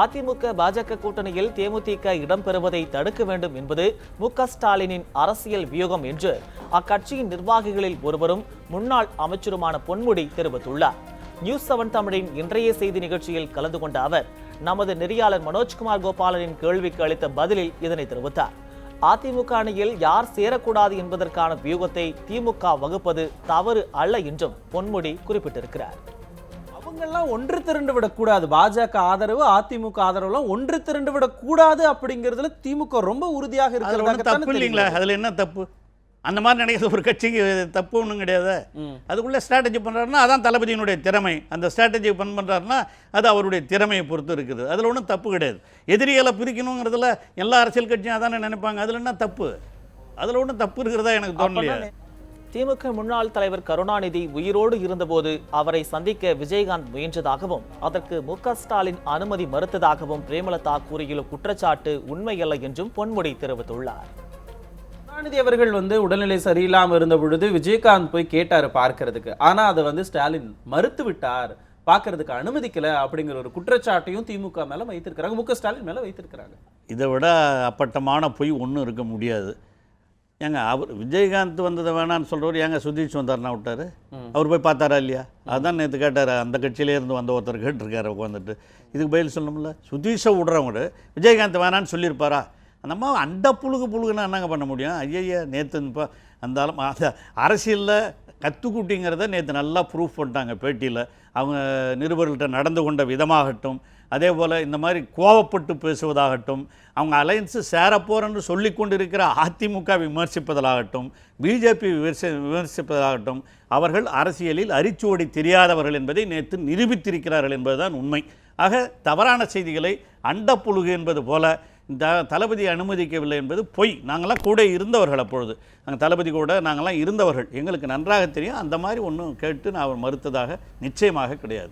அதிமுக பாஜக கூட்டணியில் தேமுதிக இடம்பெறுவதை தடுக்க வேண்டும் என்பது மு ஸ்டாலினின் அரசியல் வியூகம் என்று அக்கட்சியின் நிர்வாகிகளில் ஒருவரும் முன்னாள் அமைச்சருமான பொன்முடி தெரிவித்துள்ளார். நியூஸ் செவன் தமிழின் இன்றைய செய்தி நிகழ்ச்சியில் கலந்து கொண்ட அவர் நமது நெறியாளர் மனோஜ்குமார் கோபாலனின் கேள்விக்கு அளித்த பதிலில் இதனை தெரிவித்தார். அதிமுக அணியில் யார் சேரக்கூடாது என்பதற்கான வியூகத்தை திமுக வகுப்பது தவறு அல்ல என்றும் பொன்முடி குறிப்பிட்டிருக்கிறார். அவங்கெல்லாம் ஒன்று திரண்டு விடக்கூடாது. பாஜக ஆதரவு அதிமுக ஆதரவுலாம் ஒன்று திரண்டு விடக்கூடாது அப்படிங்கிறதுல திமுக ரொம்ப உறுதியாக ஒன்றும் தப்பு இல்லைங்களா? அதில் என்ன தப்பு? அந்த மாதிரி நினைக்கிறது ஒரு கட்சிக்கு தப்பு ஒன்றும் கிடையாது? அதுக்குள்ளே ஸ்ட்ராட்டஜி பண்ணுறாருன்னா அதான் தளபதியினுடைய திறமை. அந்த ஸ்ட்ராட்டஜி பண் பண்ணுறாருன்னா அது அவருடைய திறமையை பொறுத்து இருக்குது. அதில் ஒன்றும் தப்பு கிடையாது. எதிரிகளை பிரிக்கணுங்கிறதுல எல்லா அரசியல் கட்சியும் அதானே நினைப்பாங்க. அதில் என்ன தப்பு? அதில் ஒன்றும் தப்பு இருக்கிறதா எனக்கு தோணலையே. திமுக முன்னாள் தலைவர் கருணாநிதி உயிரோடு இருந்தபோது அவரை சந்திக்க விஜயகாந்த் முயன்றதாகவும் அதற்கு மு ஸ்டாலின் அனுமதி மறுத்ததாகவும் பிரேமலதா கூறியுள்ள குற்றச்சாட்டு உண்மையல்ல என்றும் பொன்முடி தெரிவித்துள்ளார். கருணாநிதி அவர்கள் வந்து உடல்நிலை சரியில்லாம இருந்த பொழுது விஜயகாந்த் போய் கேட்டாரு பார்க்கிறதுக்கு. ஆனா அதை வந்து ஸ்டாலின் மறுத்து விட்டார். பார்க்கிறதுக்கு அனுமதிக்கல அப்படிங்கிற ஒரு குற்றச்சாட்டையும் திமுக மேல வைத்திருக்கிறாங்க. மு க ஸ்டாலின் மேல வைத்திருக்கிறாங்க. இதை விட அப்பட்டமான பொய் ஒன்றும் இருக்க முடியாது. ஏங்க அவர் விஜயகாந்த் வந்ததை வேணான்னு சொல்கிறவர் ஏங்க சுதீஷ் வந்தார்னா விட்டாரு? அவர் போய் பார்த்தாரா இல்லையா? அதான் நேற்று கேட்டார் அந்த கட்சியிலே இருந்து வந்த ஒருத்தர் கேட்டிருக்காரு உட்காந்துட்டு இதுக்கு பதில் சொல்லணும்ல? சுதீஷை விடுறவங்க விஜயகாந்த் வேணான்னு சொல்லியிருப்பாரா? அந்த அம்மா அண்ட புழுகு புழுகுன்னா என்னங்க பண்ண முடியும்? ஐயய்யா நேற்று இப்போ அந்த அந்த அரசியலில் கத்துக்குட்டிங்கிறத நேற்று நல்லா ப்ரூஃப் பண்ணிட்டாங்க பேட்டியில். அவங்க நிருபர்கள்ட்ட நடந்து கொண்ட விதமாகட்டும் அதே போல் இந்த மாதிரி கோவப்பட்டு பேசுவதாகட்டும் அவங்க அலையன்ஸு சேரப்போறன்னு சொல்லி கொண்டிருக்கிற அதிமுக விமர்சிப்பதாகட்டும் பிஜேபி விமர்சி விமர்சிப்பதாகட்டும் அவர்கள் அரசியலில் அரிச்சுவடி தெரியாதவர்கள் என்பதை நேற்று நிரூபித்திருக்கிறார்கள் என்பதுதான் உண்மை. ஆக தவறான செய்திகளை அண்டப்புழுகு என்பது போல இந்த தளபதி அனுமதிக்கவில்லை என்பது பொய். நாங்களாம் கூட இருந்தவர்கள் அப்பொழுது. நாங்கள் தளபதி கூட நாங்களாம் இருந்தவர்கள். எங்களுக்கு நன்றாக தெரியும். அந்த மாதிரி ஒன்றும் கேட்டு நான் அவர் மறுத்ததாக நிச்சயமாக கிடையாது.